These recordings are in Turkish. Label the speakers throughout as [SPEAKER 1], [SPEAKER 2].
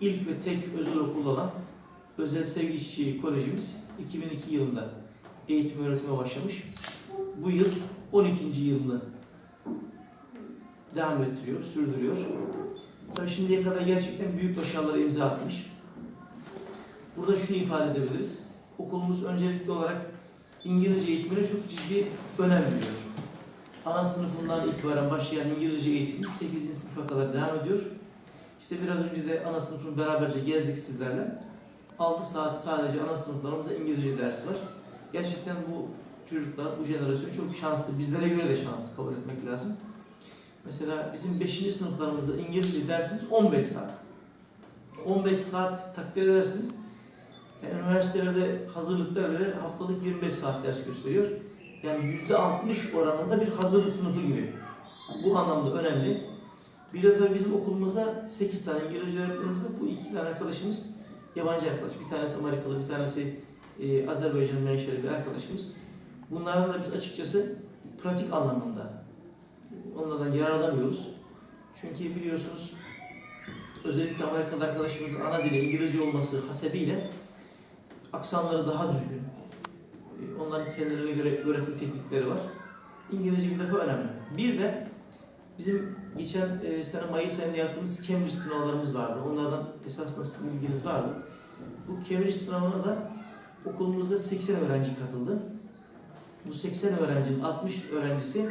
[SPEAKER 1] ilk ve tek özel okul olan Özel Sevgi İşçi Kolejimiz 2002 yılında eğitim öğretime başlamış. Bu yıl 12. yılını devam ettiriyor, sürdürüyor. Tabii şimdiye kadar gerçekten büyük başarılara imza atmış. Burada şunu ifade edebiliriz. Okulumuz öncelikli olarak İngilizce eğitimine çok ciddi önem veriyor. Ana sınıfından itibaren başlayan İngilizce eğitimi 8. sınıfa kadar devam ediyor. İşte biraz önce de ana sınıfını beraberce gezdik sizlerle. 6 saat sadece ana sınıflarımızda İngilizce dersi var. Gerçekten bu çocuklar, bu jenerasyon çok şanslı. Bizlere göre de şanslı kabul etmek lazım. Mesela bizim 5. sınıflarımızda İngilizce dersimiz 15 saat. 15 saat takdir edersiniz. Yani üniversitelerde hazırlıklar bile haftalık 25 saat ders gösteriyor. Yani %60 oranında bir hazırlık sınıfı gibi. Bu anlamda önemli. Bir de tabii bizim okulumuzda 8 tane İngilizce öğretmenimiz var. Bu iki tane arkadaşımız yabancı arkadaş. Bir tanesi Amerikalı, bir tanesi e, Azerbaycan menşeli bir arkadaşımız. Bunlardan da biz açıkçası pratik anlamında e, onlardan yararlanıyoruz. Çünkü biliyorsunuz özellikle Amerikalı arkadaşımızın ana dili İngilizce olması hasebiyle aksanları daha düzgün. E, Onların kendilerine göre öğretim teknikleri var. İngilizce bir defa önemli. Bir de bizim geçen e, sene Mayıs ayında yaptığımız Cambridge sınavlarımız vardı. Onlardan esasında sizin bilginiz vardı. Bu Cambridge sınavına da okulumuzda 80 öğrenci katıldı. Bu 80 öğrencinin 60 öğrencisi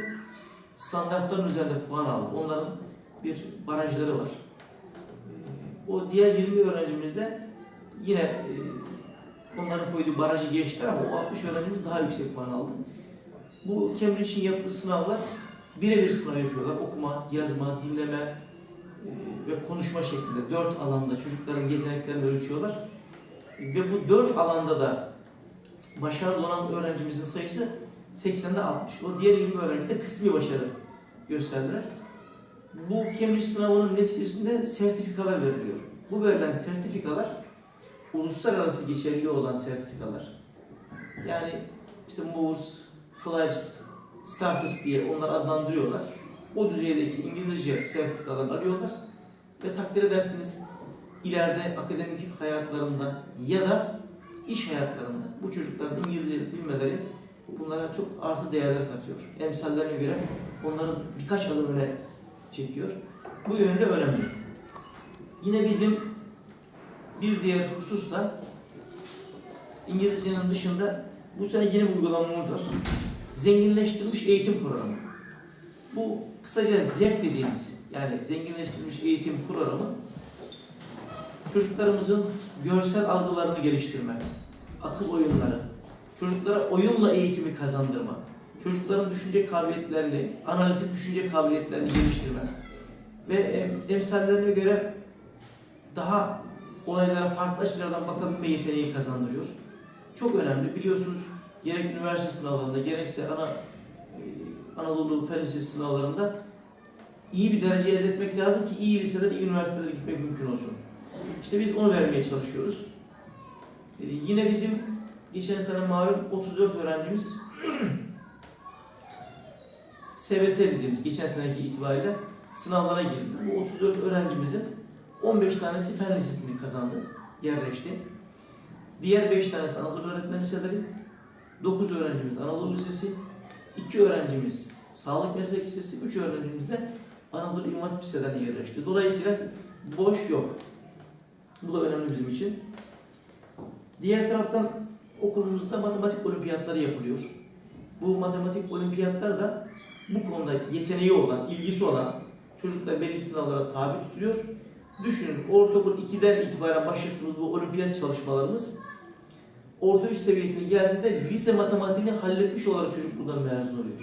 [SPEAKER 1] standartların üzerinde puan aldı. Onların bir barajları var. E, O diğer 20 öğrencimiz de yine e, onların koyduğu barajı geçtiler ama o 60 öğrencimiz daha yüksek puan aldı. Bu Cambridge'in yaptığı sınavlar birebir sınav yapıyorlar. Okuma, yazma, dinleme e, ve konuşma şeklinde dört alanda çocukların yeteneklerini ölçüyorlar. Ve bu dört alanda da başarılı olan öğrencimizin sayısı 80'de 60. O diğer 20 öğrenci de kısmi başarı gösterdiler. Bu Cambridge sınavının neticesinde sertifikalar veriliyor. Bu verilen sertifikalar uluslararası geçerli olan sertifikalar. Yani işte Moores, Flights, Starters diye onlar adlandırıyorlar. O düzeydeki İngilizce sertifikalarını arıyorlar. Ve takdir edersiniz ileride akademik hayatlarında ya da iş hayatlarında bu çocukların İngilizce bilmeleri bunlara çok artı değerler katıyor. Emsallerine göre onların birkaç adım öne çekiyor. Bu yönde önemli. Yine bizim bir diğer husus da İngilizcenin dışında bu sene yeni uygulamamız var. Zenginleştirilmiş eğitim programı. Bu kısaca ZEP dediğimiz yani zenginleştirilmiş eğitim programı çocuklarımızın görsel algılarını geliştirmek, akıl oyunları, çocuklara oyunla eğitimi kazandırmak, çocukların düşünce kabiliyetlerini, analitik düşünce kabiliyetlerini geliştirmek ve em- emsallerine göre daha olaylara farklı açılardan bakabilme yeteneği kazandırıyor. Çok önemli. Biliyorsunuz gerek üniversite sınavlarında gerekse ana e, Anadolu Fen Lisesi sınavlarında iyi bir derece elde etmek lazım ki iyi liseden iyi üniversitelere gitmek mümkün olsun. İşte biz onu vermeye çalışıyoruz. E, yine bizim geçen sene malum 34 öğrencimiz SBS dediğimiz geçen seneki itibariyle sınavlara girdi. Bu 34 öğrencimizin 15 tanesi fen lisesini kazandı, yerleşti. Diğer 5 tanesi Anadolu Öğretmen Liseleri, 9 öğrencimiz Anadolu Lisesi, 2 öğrencimiz Sağlık Meslek Lisesi, 3 öğrencimiz de Anadolu İmam Liselerine yerleşti. Dolayısıyla boş yok. Bu da önemli bizim için. Diğer taraftan okulumuzda matematik olimpiyatları yapılıyor. Bu matematik olimpiyatlar da bu konuda yeteneği olan, ilgisi olan çocuklar belli sınavlara tabi tutuluyor. Düşünün ortaokul 2'den itibaren başlattığımız bu olimpiyat çalışmalarımız orta üst seviyesine geldiğinde lise matematiğini halletmiş olarak çocuk buradan mezun oluyor.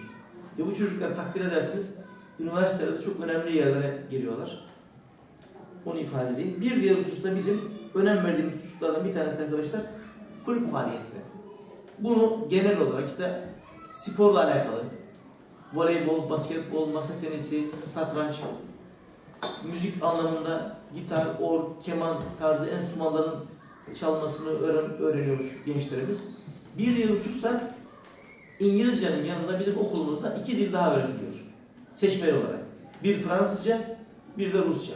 [SPEAKER 1] Ve bu çocuklar takdir edersiniz üniversitelerde çok önemli yerlere geliyorlar. Onu ifade edeyim. Bir diğer husus da bizim önem verdiğimiz hususlardan bir tanesi arkadaşlar kulüp faaliyetleri. Bunu genel olarak işte sporla alakalı voleybol, basketbol, masa tenisi, satranç, müzik anlamında gitar, or, keman tarzı enstrümanların çalmasını öğren öğreniyoruz gençlerimiz. Bir diğer husus da İngilizcenin yanında bizim okulumuzda iki dil daha öğretiliyor. Seçmeli olarak. Bir Fransızca, bir de Rusça.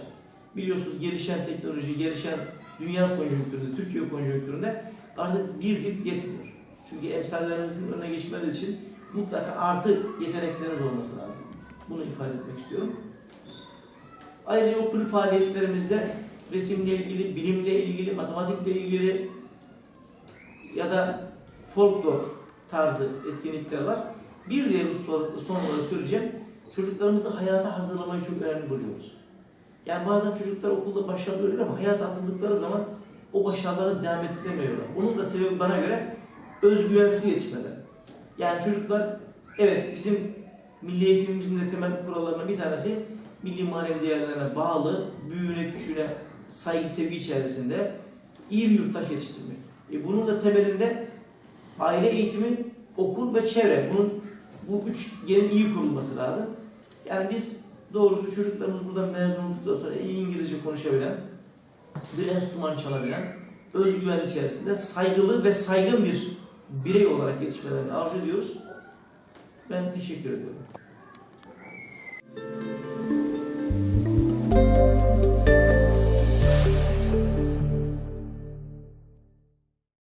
[SPEAKER 1] biliyorsunuz gelişen teknoloji, gelişen dünya konjonktüründe, Türkiye konjonktüründe artık bir dil yetmiyor. Çünkü emsallerinizin önüne geçmeleri için mutlaka artı yetenekleriniz olması lazım. Bunu ifade etmek istiyorum. Ayrıca okul faaliyetlerimizde resimle ilgili, bilimle ilgili, matematikle ilgili ya da folklor tarzı etkinlikler var. Bir diğer olarak- son olarak söyleyeceğim. Çocuklarımızı hayata hazırlamayı çok önemli buluyoruz. Yani bazen çocuklar okulda başarılı ama hayata atıldıkları zaman o başarıları devam ettiremiyorlar. Bunun da sebebi bana göre özgüvensiz yetişmeleri. Yani çocuklar evet bizim milli eğitimimizin de temel kurallarından bir tanesi milli manevi değerlerine bağlı, büyüğüne küçüğüne saygı sevgi içerisinde iyi bir yurttaş yetiştirmek. E bunun da temelinde aile eğitimi, okul ve çevre. Bunun bu üç yerin iyi kurulması lazım. Yani biz doğrusu çocuklarımız buradan mezun olduktan sonra iyi İngilizce konuşabilen, bir enstrüman çalabilen, özgüven içerisinde saygılı ve saygın bir birey olarak yetişmelerini arzu ediyoruz. Ben teşekkür ediyorum.